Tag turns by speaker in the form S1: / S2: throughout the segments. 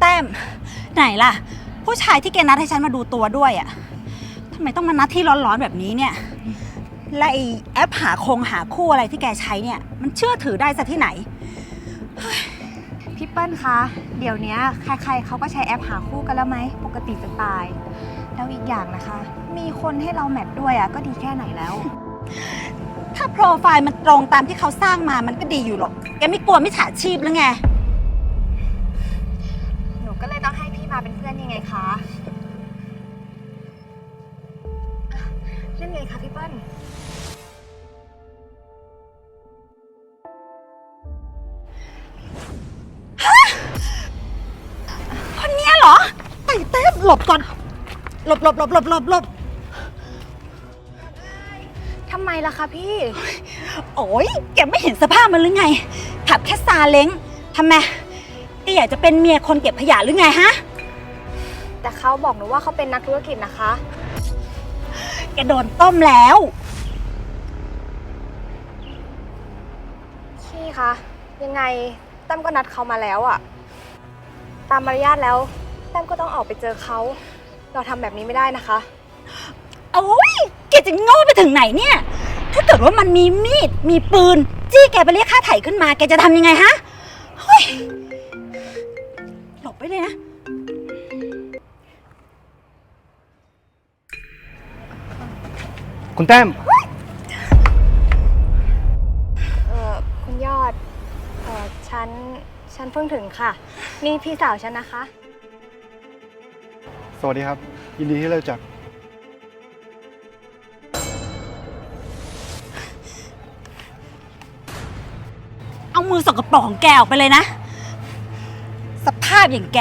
S1: แต้ม ไหนล่ะ ผู้ชายที่แกนัดให้ฉันมาดูตัวด้วยอะ่ะทำไมต้องมานัดที่ร้อนๆแบบนี้เนี่ย และไอแอปหาคงหาคู่อะไรที่แกใช้เนี่ย มันเชื่อถือได้สักที่ไหน
S2: พี่เปิ้ลคะ เดี๋ยวนี้ใครๆเขาก็ใช้แอปหาคู่กันแล้วไหม ปกติจะตาย แล้วอีกอย่างนะคะ มีคนให้เราแมทด้วยอะก็ดีแค่ไหนแล้ว
S1: ถ้าโปรไฟล์มันตรงตามที่เขาสร้างมามันก็ดีอยู่หรอก แกไม่กลัวมิจฉาชีพหรือไง
S2: หนูก็เลยต้องให้พี่ มาเป็นเพื่อนยังไงคะอะเล่นไงคะพี่เปิ้ล
S1: คนเนี้ยเหรอ ไต่เต้มหลบก่อน หลบหลบหลบหลบหลบหลบ
S2: ทำไมล่ะคะพี่
S1: โอ้ยแกไม่เห็นสภาพมันหรือไง ขับแค่ซาเล้งทำไมแกอยากจะเป็นเมียคนเก็บขยะหรือไงฮะ
S2: แต่เขาบอกหนูว่าเขาเป็นนักธุรกิจนะคะ
S1: แกโดนต้มแล้ว
S2: พี่คะ ยังไงตั้มก็นัดเขามาแล้วอะตามมารยาทแล้วตั้มก็ต้องออกไปเจอเขา เราทำแบบนี้ไม่ได้นะคะ
S1: โอ้ยแกจะโง่ไปถึงไหนเนี่ย ถ้าเกิดว่ามันมีมีด มีปืน จี้แกไปเรียกค่าไถ่ขึ้นมา แกจะทำยังไงฮะเฮ้ยหลบไปเลยนะ
S3: คุณแต้ม
S2: เอ่อคุณยอด เอ่อฉัน ฉันเพิ่งถึงค่ะ นี่พี่สาวฉันนะคะ
S3: สวัสดีครับ ยินดีที่ได้รู้จัก
S1: เอามือสกปรกของแกออกไปเลยนะ สภาพอย่างแก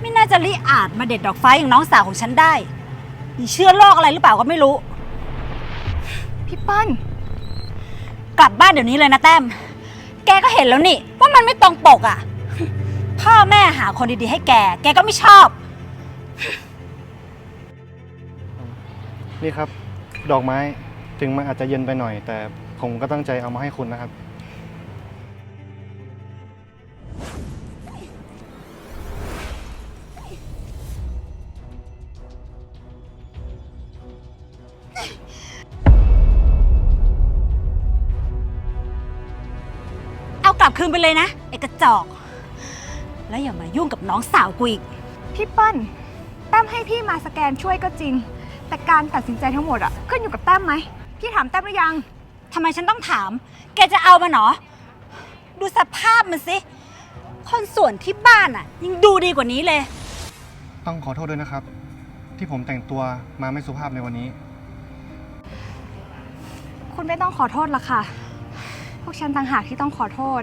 S1: ไม่น่าจะริอาจมาเด็ดดอกฟ้าอย่างน้องสาวของฉันได้มีเชื้อโรคอะไรหรือเปล่าก็ไม่รู้
S2: พี่เปิ้ล
S1: กลับบ้านเดี๋ยวนี้เลยนะแต้ม แกก็เห็นแล้วนี่ ว่ามันไม่ตรงปกอะ่ะ พ่อแม่หาคนดีๆให้แก แกก็ไม่ชอบ
S3: นี่ครับ ดอกไม้ถึงมันอาจจะเย็นไปหน่อย แต่ผมก็ตั้งใจเอามาให้คุณนะครับ
S1: คืนไปเลยนะไอ้กระจอก แล้วอย่ามายุ่งกับน้องสาวกูอีก
S2: พี่เปิ้ลแต้มให้พี่มาสแกนช่วยก็จริง แต่การตัดสินใจทั้งหมดอะขึ้นอยู่กับแต้มไหมพี่ถามแต้มหรือยัง
S1: ทำไมฉันต้องถาม แกจะเอามันเหรอ ดูสภาพมันสิ คนส่วนที่บ้านอะ ยังดูดีกว่านี้เลย
S3: ต้องขอโทษด้วยนะครับ ที่ผมแต่งตัวมาไม่สุภาพในวันนี้
S2: คุณไม่ต้องขอโทษละค่ะ พวกฉันต่างหากที่ต้องขอโทษ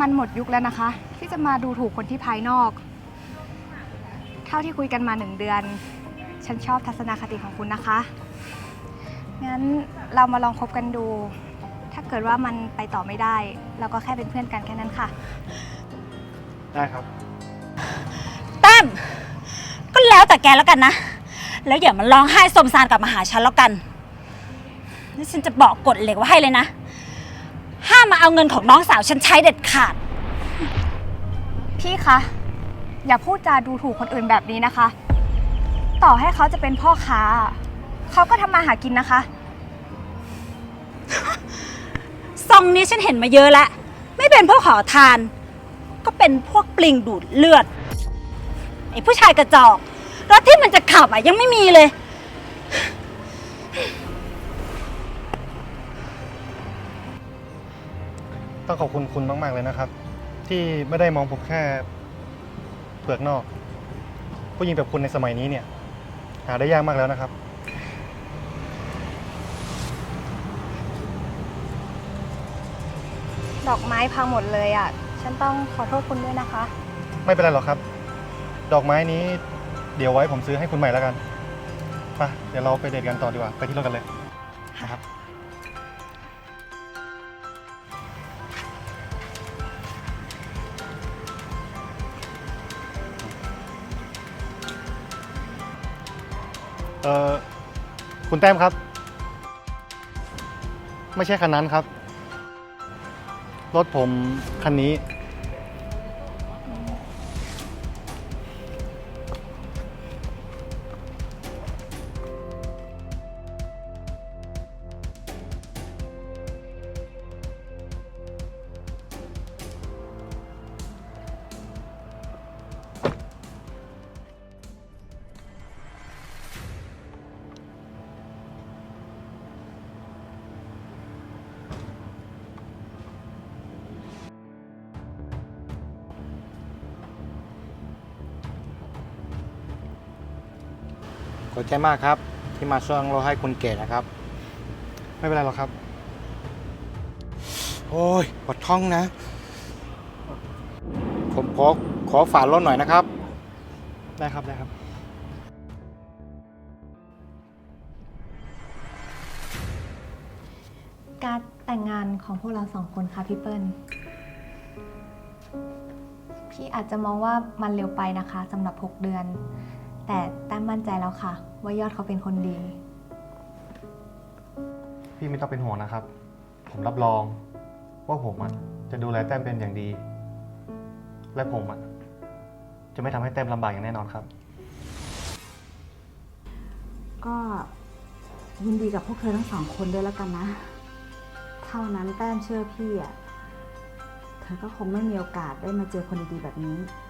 S2: มันหมดยุคแล้วนะคะ ที่จะมาดูถูกคนที่ภายนอก เท่าที่คุยกันมาหนึ่งเดือน ฉันชอบทัศนคติของคุณนะคะ งั้นเรามาลองคบกันดู ถ้าเกิดว่ามันไปต่อไม่ได้ เราก็แค่เป็นเพื่อนกันแค่นั้นค่ะ
S3: ได้ครับ
S1: แต้มก็แล้วแต่แกแล้วกันนะ แล้วอย่ามาร้องไห้สมซานกลับมาหาฉันแล้วกันนี่ฉันจะบอกกฎเหล็กไว้ให้เลยนะ ห้ามมาเอาเงินของน้องสาวฉันใช้เด็ดขาด
S2: พี่คะ อย่าพูดจาดูถูกคนอื่นแบบนี้นะคะ ต่อให้เขาจะเป็นพ่อค้า เขาก็ทำมาหากินนะคะ
S1: ซองนี้ฉันเห็นมาเยอะแล้ว ไม่เป็นพวกขอทาน ก็เป็นพวกปลิงดูดเลือด ไอ้ผู้ชายกระจอกรถที่มันจะขับอะยังไม่มีเลย
S3: ต้องขอบคุณคุณมาก ๆ เลยนะครับ ที่ไม่ได้มองผมแค่เปลือกนอก ผู้หญิงแบบคุณในสมัยนี้เนี่ย หาได้ยากมากแล้วนะครับ
S2: ดอกไม้พังหมดเลยอะ ฉันต้องขอโทษคุณด้วยนะคะ
S3: ไม่เป็นไรหรอกครับ ดอกไม้นี้เดี๋ยวไว้ผมซื้อให้คุณใหม่แล้วกันไปเดี๋ยวเราไปเดทกันต่อดีกว่า ไปที่รถกันเลยนะครับ เออคุณแต้มครับ ไม่ใช่คันนั้นครับ รถผมคันนี้
S4: ขอบใจมากครับ ที่มาช่วยเราให้คนแก่นะครับ
S3: ไม่เป็นไรหรอกครับ
S4: โอ้ยปวดท้องนะ ผมขอขอฝากรถหน่อยนะครับ
S3: ได้ครับได้ครับ
S2: การแต่งงานของพวกเราสองคนค่ะพี่เปิ้ล พี่อาจจะมองว่ามันเร็วไปนะคะสำหรับ 6 เดือน แต่แต้มมั่นใจแล้วค่ะ ว่ายอดเขาเป็นคนดี
S3: พี่ไม่ต้องเป็นห่วงนะครับ ผมรับรอง ว่าผมอะจะดูแลแต้มเป็นอย่างดี และผมอะจะไม่ทำให้แต้มลำบากอย่างแน่นอนครับ
S5: ก็ยินดีกับพวกเธอทั้งสองคนด้วยแล้วกันนะ เท่านั้นแต้มเชื่อพี่อะ เธอก็คงไม่มีโอกาสได้มาเจอคนดีๆแบบนี้
S2: ค